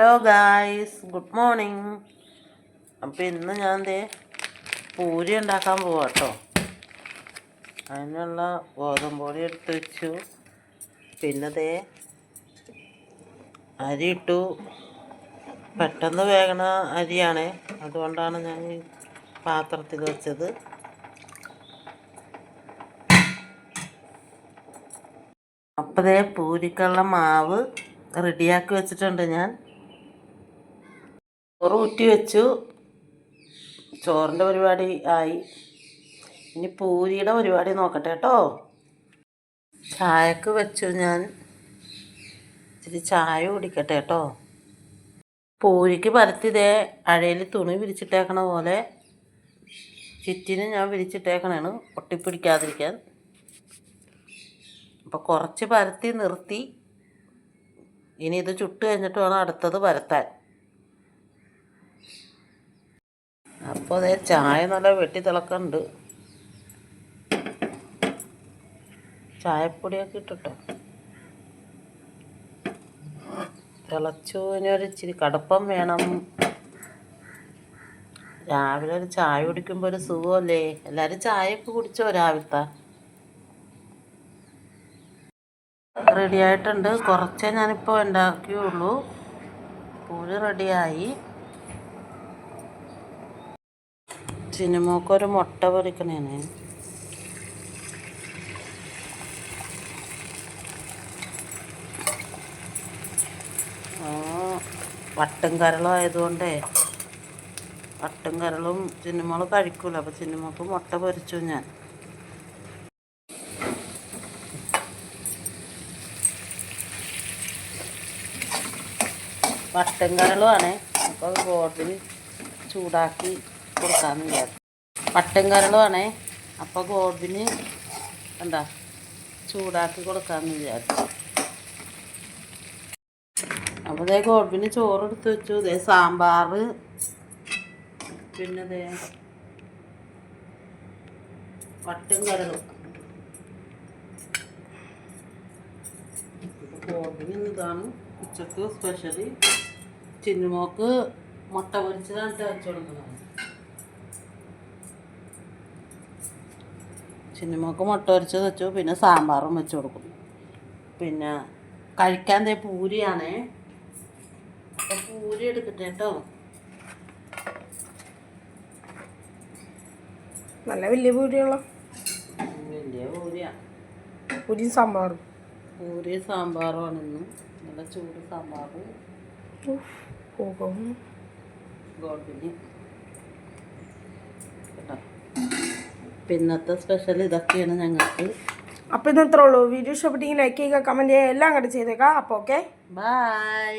Hello guys good morning അപ്പം ഇന്ന് ഞാൻ ദേ പൂരി ഉണ്ടാക്കാൻ പോവാ കേട്ടോ അതിനുള്ള ഗോതമ്പ് പൊടി എടുത്ത് വെച്ചു. പിന്നെ ദേ അരി ഇട്ടു. പെട്ടെന്ന് വേകണ അരിയാണ്. അതുകൊണ്ടാണ് ഞാൻ പാത്രത്തിൽ വെച്ചത്. അപ്പോൾ ദേ പൂരിക്കുള്ള മാവ് റെഡിയാക്കി വെച്ചിട്ടുണ്ട് ഞാൻ. ചോറ് ഊറ്റി വെച്ചു. ചോറിന്റെ പരിപാടി ആയി. ഇനി പൂരിയുടെ പരിപാടി നോക്കട്ടെ കേട്ടോ. ചായക്ക് വെച്ചു ഞാൻ. ഇച്ചിരി ചായ കുടിക്കട്ടെ കേട്ടോ. പൂരിക്ക് പരത്തിതേ അഴയിൽ തുണി വിരിച്ചിട്ടേക്കണ പോലെ ചുറ്റിന് ഞാൻ വിരിച്ചിട്ടേക്കണേണ്. ഒട്ടിപ്പിടിക്കാതിരിക്കാൻ. അപ്പോൾ കുറച്ച് പരത്തി നിർത്തി. ഇനി ഇത് ചുട്ട് കഴിഞ്ഞിട്ട് വേണം അടുത്തത് പരത്താൻ. അപ്പോൾ അതേ ചായ നല്ല വെട്ടി തിളക്കുന്നുണ്ട് ചായപ്പൊടിയൊക്കെ ഇട്ടിട്ടോ. തിളച്ചു ഒരു ഇച്ചിരി കടുപ്പം വേണം. രാവിലെ ഒരു ചായ കുടിക്കുമ്പോൾ ഒരു സുഖമല്ലേ എല്ലാവരും ചായയൊക്കെ കുടിച്ചോ രാവിലത്തെ? റെഡി ആയിട്ടുണ്ട്. കുറച്ചേ ഞാനിപ്പോൾ ഉണ്ടാക്കിയുള്ളൂ. പൂരി റെഡിയായി. സിനിമക്കൊരു മുട്ട പൊറിക്കണേന് വട്ടും കരളും ആയതുകൊണ്ടേ വട്ടും കരളും ചിന്നുമോൾ കഴിക്കൂല. അപ്പോൾ സിനിമക്ക് മുട്ട പൊരിച്ചു ഞാൻ. വട്ടും കരളുമാണ് അപ്പോൾ ഗോതമ്പിന് ചൂടാക്കി കൊടുക്കാമെന്ന് വിചാരിച്ചു വട്ടും കരളുമാണ് അപ്പോൾ ഗോതമ്പിന് എന്താ ചൂടാക്കി കൊടുക്കാമെന്ന് വിചാരിച്ചു. അപ്പോൾ ഇതേ ഗോതമ്പിന് ചോറ് എടുത്ത് വെച്ചു. ഇതേ സാമ്പാർ. പിന്നെ ഇതേ പട്ടും കരളും. ഗോതമ്പിന് ഇതാണ് ഉച്ചയ്ക്ക് സ്പെഷ്യലി ചിന്നുമോക്ക് മുട്ട പൊരിച്ചതാണ് ട്ടോ കൊടുക്കുന്നത്. ചിന്നുമോക്ക് മുട്ട ഒരച്ച് വെച്ചു പിന്നെ സാമ്പാറും വെച്ച് കൊടുക്കും. പിന്നെ കഴിക്കാൻ തേ പൂരിയാണ്. അപ്പോൾ പൂരി എടുക്കട്ടെ കേട്ടോ. നല്ല വലിയ പൂരിയുള്ള വലിയ പൂരിയാ. പൂരിയും സാമ്പാറും. പൂരി സാമ്പാറുമാണ് ഇന്ന്. നല്ല ചൂട് സാമ്പാർ പോകും ഗോൾഡിന് കേട്ടോ പിന്നത്തെ സ്പെഷ്യൽ ഇതൊക്കെയാണ് ഞങ്ങൾക്ക്. അപ്പോൾ ഇന്നത്രേ ഉള്ളൂ. വീഡിയോ ഇഷ്ടപ്പെട്ടെങ്കിൽ ലൈക്ക് ചെയ്യുക കമന്റ് ചെയ്യുക എല്ലാം അങ്ങോട്ട് ചെയ്തേക്കാം. അപ്പോൾ ഓക്കെ ബൈ